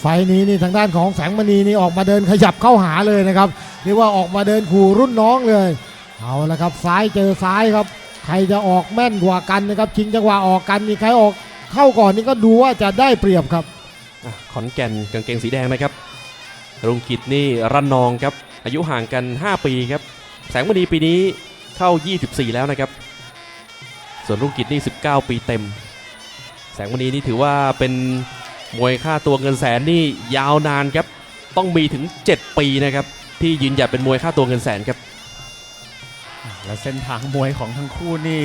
ไฟนี้นี่ทางด้านของแสงมณีนี่ออกมาเดินขยับเข้าหาเลยนะครับเรียกว่าออกมาเดินขู่รุ่นน้องเลยเอาละครับซ้ายเจอซ้ายครับ ใครจะออกแม่นกว่ากันนะครับชิงจังหวะออกกันนี่ใครออกเข้าก่อนนี่ก็ดูว่าจะได้เปรียบครับขอนแก่นกางเกงสีแดงนะครับรุงกิจนี่รันนองครับอายุห่างกัน 5 ปีครับแสงมณีปีนี้เข้า 24 แล้วนะครับ ส่วนรุ่งกิจนี่ 19 ปีเต็ม แสงมณีนี่ถือว่าเป็น มวยค่าตัวเงินแสนนี่ยาวนานครับ ต้องมีถึง 7 ปีนะครับ ที่ยืนหยัดเป็นมวยค่าตัวเงินแสนครับ และเส้นทางมวยของทั้งคู่นี่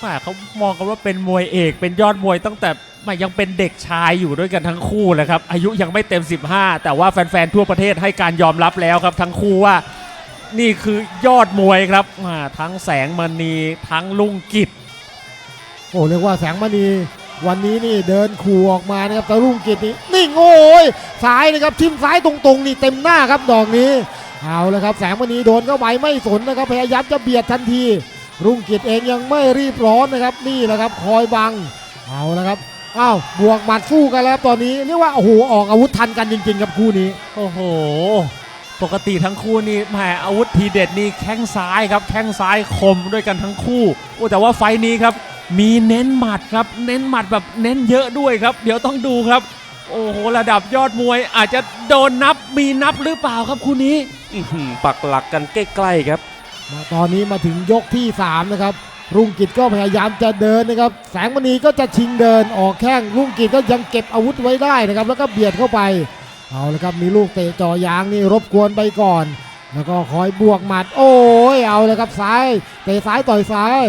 แม่เขามองกันว่าเป็นมวยเอก เป็นยอดมวยตั้งแต่แม่ยังเป็นเด็กชายอยู่ด้วยกันทั้งคู่เลยครับ อายุยังไม่เต็ม 15 แต่ว่าแฟนๆทั่วประเทศให้การยอมรับแล้วครับ ทั้งคู่ว่านี่คือยอดมวยครับอ่าทั้งแสงมณีทั้งลุงกิจโอ้เรียกว่าแสงมณี วันนี้นี่เดินขู่ออกมานะครับแต่รุ่งกิจนี่นิ่โอ้ยซ้ายนะครับทิมซ้ายตรงๆนี่เต็มหน้าครับดอกนี้เอาละครับแสงมณีโดนเข้าไปไม่สนนะครับพยายามจะเบียดทันที รุ่งกิจเองยังไม่รีบร้อนนะครับนี่แหละครับคอยบังเอาละครับอ้าวบวกหมัดสู้กันแล้วครับตอนนี้เรียกว่าโอ้โหออกอาวุธทันกันจริงๆครับคู่นี้ โอ้โห ปกติทั้งคู่นี่แหมอาวุธทีเด็ดนี่แข้งซ้ายครับแข้งซ้ายคมด้วยกันทั้งคู่โอ้แต่ว่าไฟนี้ครับ มีเน้นหมัดครับ เน้นหมัดแบบเน้นเยอะด้วยครับ เดี๋ยวต้องดูครับ โอ้โหระดับยอดมวยอาจจะโดนนับมีนับหรือเปล่าครับคู่นี้อื้อหือปักหลักกันใกล้ๆครับ มาตอนนี้มาถึงยกที่ 3 นะครับ รุ่งกิจก็พยายามจะเดินนะครับ แสงมณีก็จะชิงเดินออกแข้งรุ่งกิจก็ยังเก็บอาวุธไว้ได้นะครับ แล้วก็เบียดเข้าไป เอาละครับมีลูกเตะจ่อยางนี่รบกวนไปก่อน แล้วก็คอยบวกหมัด โอ้ยเอาเลยครับซ้ายเตะซ้ายต่อยซ้ายอะ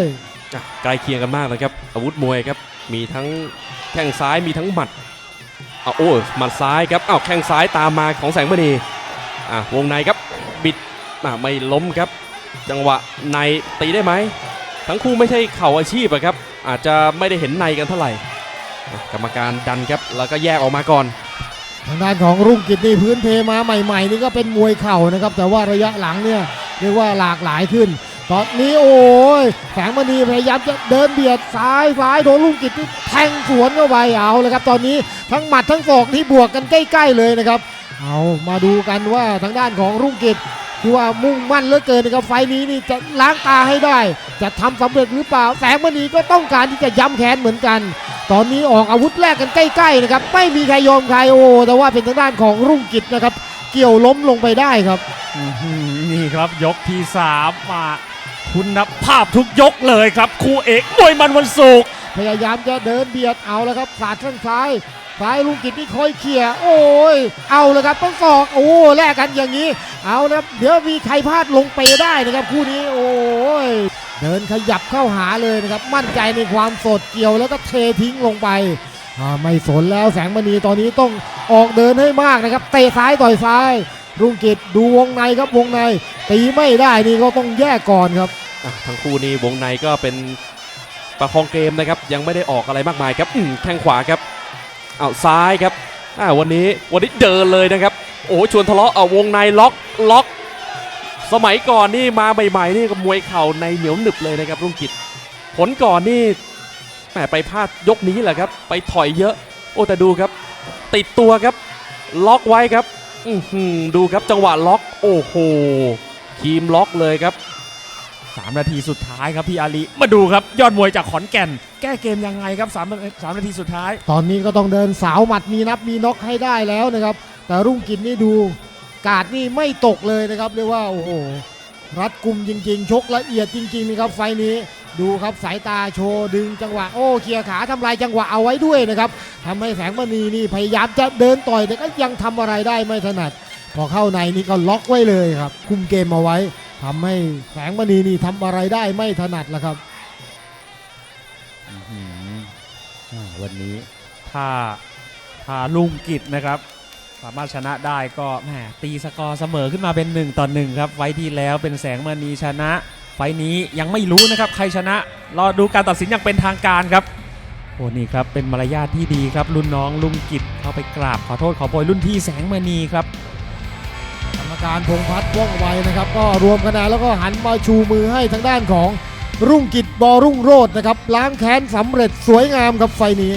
ใกล้เคียงกันมากนะครับ อาวุธมวยครับ มีทั้งแข้งซ้ายมีทั้งหมัดอะโอ้หมัดซ้ายครับอ้าวแข้งซ้ายตามมาของแสงมณีอะวงในครับบิดอะไม่ล้มครับ จังหวะในตีได้ไหมทั้งคู่ไม่ใช่เข่าอาชีพอะครับ อาจจะไม่ได้เห็นในกันเท่าไหร่กรรมการดันครับ แล้วก็แยกออกมาก่อน ทางด้านของรุ่งกิจนี่พื้นเพมาใหม่ ๆ นี่ก็เป็นมวยเข่านะครับ แต่ว่าระยะหลังเนี่ยเรียกว่าหลากหลายขึ้น ตอนนี้โอ้ยแสงมณีพยายามจะเดินเบียดซ้ายซ้ายโดนรุ่งกิจนี่แทงสวนเข้าไปเอาเลยครับ ตอนนี้ทั้งหมัดทั้งศอกที่บวกกันใกล้ ๆ เลยนะครับ เอามาดูกันว่าทางด้านของรุ่งกิจที่ว่ามุ่งมั่นเหลือเกินนะครับไฟล์นี้นี่จะล้างตาให้ได้ จะทำสำเร็จหรือเปล่า แสงมณีก็ต้องการที่จะย้ำแค้นเหมือนกัน ตอนนี้ออกอาวุธแรกกันใกล้ๆนะครับไม่มีใครยอมใครโอ้แต่ว่าเป็นทางด้านของรุ่งกิจนะครับ เกี่ยวล้มลงไปได้ครับนี่ครับยกที่สามมา คุณภาพทุกยกเลยครับคู่เอกมวยมันวันศุกร์พยายามจะเดินเบียดเอาแล้วครับสาดข้างซ้ายซ้ายลุงกิจนี่คอยเขี่ยโอ้ยเอาแล้วครับต้องศอกโอ้แลกกันอย่างนี้ เอาแล้วเดี๋ยวมีใครพลาดลงไปได้นะครับ คู่นี้โอ้ยเดินขยับเข้าหาเลยนะครับ มั่นใจในความสดเกี่ยวแล้วก็เททิ้งลงไปไม่สนแล้วแสงมณีตอนนี้ต้องออกเดินให้มากนะครับเตะซ้ายต่อยซ้าย รุ่งกิจดูวงในครับวงในตีไม่ได้นี่ก็ต้องแยกก่อนครับทั้งคู่นี้วงในก็เป็นประคองเกมนะครับยังไม่ได้ออกอะไรมากมายครับแข้งขวาครับเอาซ้ายครับวันนี้วันนี้เดินเลยนะครับ โอ้ชวนทะเลาะเอาวงในล็อกล็อก สมัยก่อนนี่มาใหม่ๆนี่ก็มวยเข่าในเหนียวหนึบเลยนะครับรุ่งกิจผลก่อนนี่แหมไปพลาดยกนี้แหละครับ ไปถอยเยอะ โอ้แต่ดูครับ ติดตัวครับ ล็อกไว้ครับ ดูครับจังหวะล็อกโอ้โหทีมล็อกเลยครับสามนาทีสุดท้ายครับพี่อาลีมาดูครับยอดมวยจากขอนแก่น แก้เกมยังไงครับสามสามนาทีสุดท้าย ตอนนี้ก็ต้องเดินสาวหมัดมีนับมีน็อกให้ได้แล้วนะครับ แต่รุ่งกิจนี่ดูกาดนี่ไม่ตกเลยนะครับเรียกว่าโอ้โหรัดกุมจริง ๆ ชกละเอียดจริงๆนะครับไฟล์นี้ ดูครับสายตาโชว์ดึงจังหวะโอ้เคลียร์ขาทำลายจังหวะเอาไว้ด้วยนะครับทำให้แสงมณีนี่พยายามจะเดินต่อยแต่ก็ยังทำอะไรได้ไม่ถนัด พอเข้าในนี่ก็ล็อกไว้เลยครับ คุมเกมเอาไว้ทำให้แสงมณีนี่ทำอะไรได้ไม่ถนัดแล้วครับวันนี้ถ้าถ้าลุงกิจนะครับ สามารถชนะได้ก็แหมตีสกอร์เสมอขึ้นมาเป็น 1 ต่อ 1 ครับไฟท์ที่แล้วเป็นแสงมณีชนะ ไฟนี้ยังไม่รู้นะครับใครชนะ รอดูการตัดสินอย่างเป็นทางการครับโอ้นี่ครับเป็นมารยาทที่ดีครับรุ่นน้องลุงกิจเข้าไปกราบขอโทษขอโพยรุ่นพี่แสงมณีครับกรรมการพงพัฒน์ว่องไวนะครับ ก็รวมคะแนนแล้วก็หันมาชูมือให้ทางด้านของรุ่งกิจบอรุ่งโรจน์นะครับล้างแค้นสำเร็จสวยงามครับไฟนี้